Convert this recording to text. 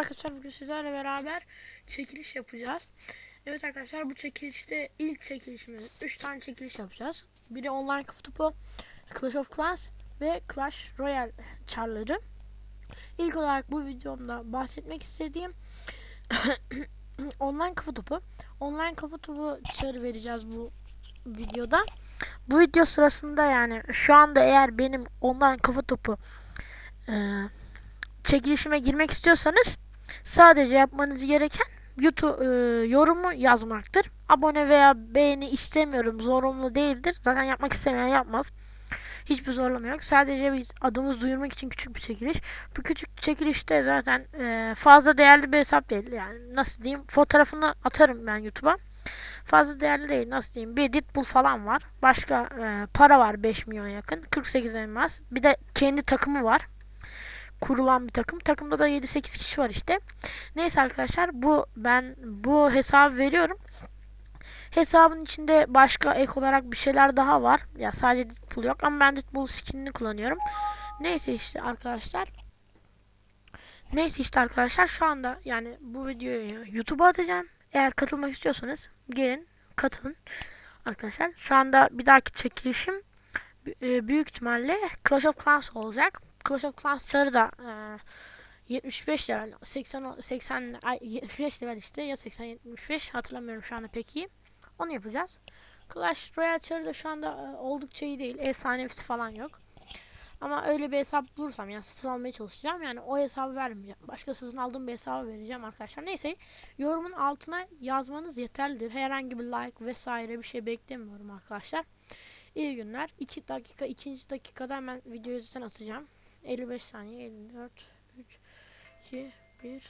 arkadaşlar bugün sizlerle beraber çekiliş yapacağız. Evet arkadaşlar bu çekilişte ilk çekilişimiz 3 tane çekiliş yapacağız. Biri online kafa topu, Clash of Clans ve Clash Royale çarları. İlk olarak bu videomda bahsetmek istediğim online kafa topu. Online kafa topu çarı vereceğiz bu videoda. Bu video sırasında yani şu anda eğer benim online kafa topu eee çekilişime girmek istiyorsanız sadece yapmanız gereken YouTube e, yorumu yazmaktır. Abone veya beğeni istemiyorum. Zorunlu değildir. Zaten yapmak istemeyen yapmaz. Hiçbir zorlama yok. Sadece biz adımız duyurmak için küçük bir çekiliş. Bu küçük çekilişte zaten e, fazla değerli bir hesap değil. Yani nasıl diyeyim? Fotoğrafını atarım ben YouTube'a. Fazla değerli değil. Nasıl diyeyim? Bir Deadpool falan var. Başka e, para var 5 milyon yakın. 48 elmas. Bir de kendi takımı var kurulan bir takım. Takımda da 7-8 kişi var işte. Neyse arkadaşlar bu ben bu hesabı veriyorum. Hesabın içinde başka ek olarak bir şeyler daha var. Ya sadece Deadpool yok ama ben Deadpool skinini kullanıyorum. Neyse işte arkadaşlar. Neyse işte arkadaşlar şu anda yani bu videoyu YouTube'a atacağım. Eğer katılmak istiyorsanız gelin katılın. Arkadaşlar şu anda bir dahaki çekilişim e, büyük ihtimalle Clash of Clans olacak. Clash of e, 75 level 80 80 ay, 75 level işte ya 80 75 hatırlamıyorum şu anda pek iyi. Onu yapacağız. Clash Royale çarı da şu anda e, oldukça iyi değil. Efsanevisi falan yok. Ama öyle bir hesap bulursam yani satın almaya çalışacağım. Yani o hesabı vermeyeceğim. Başka satın aldığım bir hesabı vereceğim arkadaşlar. Neyse yorumun altına yazmanız yeterlidir. Herhangi bir like vesaire bir şey beklemiyorum arkadaşlar. İyi günler. 2 dakika, ikinci dakikada hemen videoyu zaten atacağım. 55 saniye, 54, 3, 2, 1,